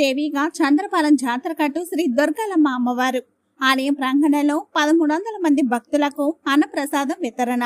దేవిగా చంద్రపాలెం జాతర కట్టు శ్రీ దుర్గాలమ్మ అమ్మవారు. ఆలయం ప్రాంగణంలో పదమూడు వందల మంది భక్తులకు అన్నప్రసాదం వితరణ.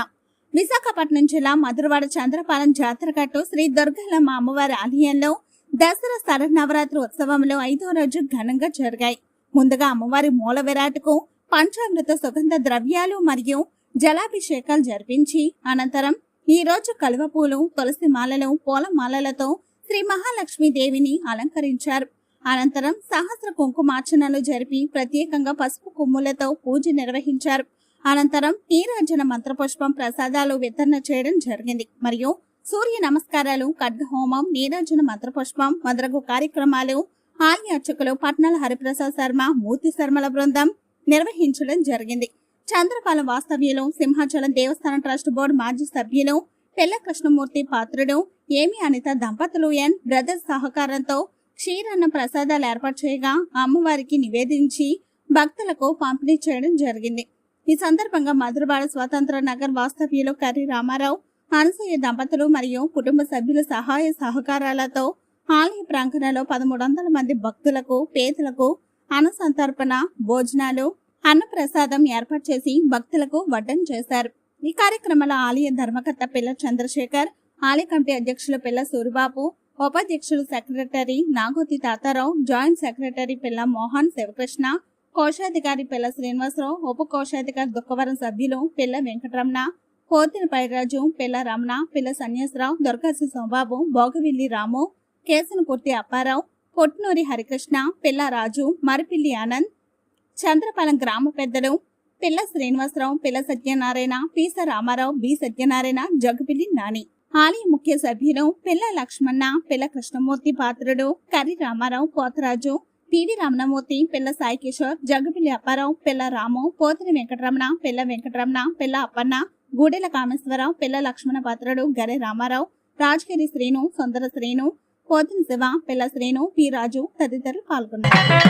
విశాఖపట్నం జిల్లా మధురవాడ చంద్రపాలెం జాతర కట్టు శ్రీ దుర్గాలమ్మ అమ్మవారి ఆలయంలో దసరా శరన్నవరాత్రి ఉత్సవంలో ఐదో రోజు ఘనంగా జరిగాయి. ముందుగా అమ్మవారి మూల విరాట్కు పంచామృత సుగంధ ద్రవ్యాలు మరియు జలాభిషేకాలు జరిపించి అనంతరం ఈ రోజు కలువ పూలు తులసి మాలలు పూల మాలలతో శ్రీ మహాలక్ష్మి దేవిని అలంకరించారు. అనంతరం సహస్ర కుంకుమార్చనలు జరిపి ప్రత్యేకంగా పసుపు కొమ్ములతో పూజ నిర్వహించారు. అనంతరం నీరాజన మంత్రపుష్పం ప్రసాదాలు వితరణ చేయడం జరిగింది. మరియు సూర్య నమస్కారాలు ఖడ్గహోమం నీరాజన మంత్రపుష్పం మొదలగు కార్యక్రమాలు ఆలయ అర్చకులు పట్నాల హరిప్రసాద్ శర్మ మూర్తి శర్మల బృందం నిర్వహించడం జరిగింది. చంద్రపాలెం వాస్తవ్యులు సింహాచలం దేవస్థానం ట్రస్ట్ బోర్డు మాజీ సభ్యులు పెళ్ళ కృష్ణమూర్తి పాత్రుడు ఏమి అనిత దంపతులు ఎన్ బ్రదర్స్ సహకారంతో క్షీరన్న ప్రసాదాలు ఏర్పాటు చేయగా అమ్మవారికి నివేదించి భక్తులకు పంపిణీ చేయడం జరిగింది. ఈ సందర్భంగా మధురబాడ స్వతంత్ర నగర్ వాస్తవ్యులు కర్రి రామారావు అనసూయ దంపతులు మరియు కుటుంబ సభ్యుల సహాయ సహకారాలతో ఆలయ ప్రాంగణంలో పదమూడు వందల మంది భక్తులకు పేదలకు అన్నసంతర్పణ భోజనాలు అన్నప్రసాదం ఏర్పాటు చేసి భక్తులకు వడ్డం చేశారు. ఈ కార్యక్రమంలో ఆలయ ధర్మకర్త పిల్ల చంద్రశేఖర్ ఆలయ కమిటీ అధ్యక్షులు పిల్ల సూరిబాబు ఉపాధ్యక్షులు secretary Nagothi Tatarao joint secretary Pilla Mohan Sivakrishna కోశాధికారి పిల్ల శ్రీనివాసరావు ఉప కోశాధికారి దుక్కవరం సభ్యులు పిల్ల వెంకటరమణ పోతిన పైరాజు పిల్ల రమణ పిల్ల సన్యాసరావు దొరకాసి సోమబాబు భోగవిల్లి రాము కేసనకుర్తి అప్పారావు పొట్నూరి హరికృష్ణ పిల్ల రాజు మరిపిల్లి ఆనంద్ చంద్రపాలెం గ్రామ పెద్దలు పిల్ల శ్రీనివాసరావు పిల్ల సత్యనారాయణ పీస రామారావు బి సత్యనారాయణ జగ్గుపిల్లి నాని. ఆలయ ముఖ్య సభ్యులు పిల్ల లక్ష్మణ పిల్ల కృష్ణమూర్తి పాత్రుడు కరి రామారావు కోతరాజు పివి రమణమూర్తి పిల్ల సాయి కిషోర్ జగపిల్లి అప్పారావు పిల్ల రాము పోతిని వెంకటరమణ పిల్ల వెంకటరమణ పిల్ల అప్పన్న గూడెల కామేశ్వరరావు పిల్ల లక్ష్మణ పాత్రుడు గరే రామారావు రాజగిరి శ్రీను సుందర శ్రీను పోతిని శివ పిల్ల శ్రీను పి రాజు తదితరులు పాల్గొన్నారు.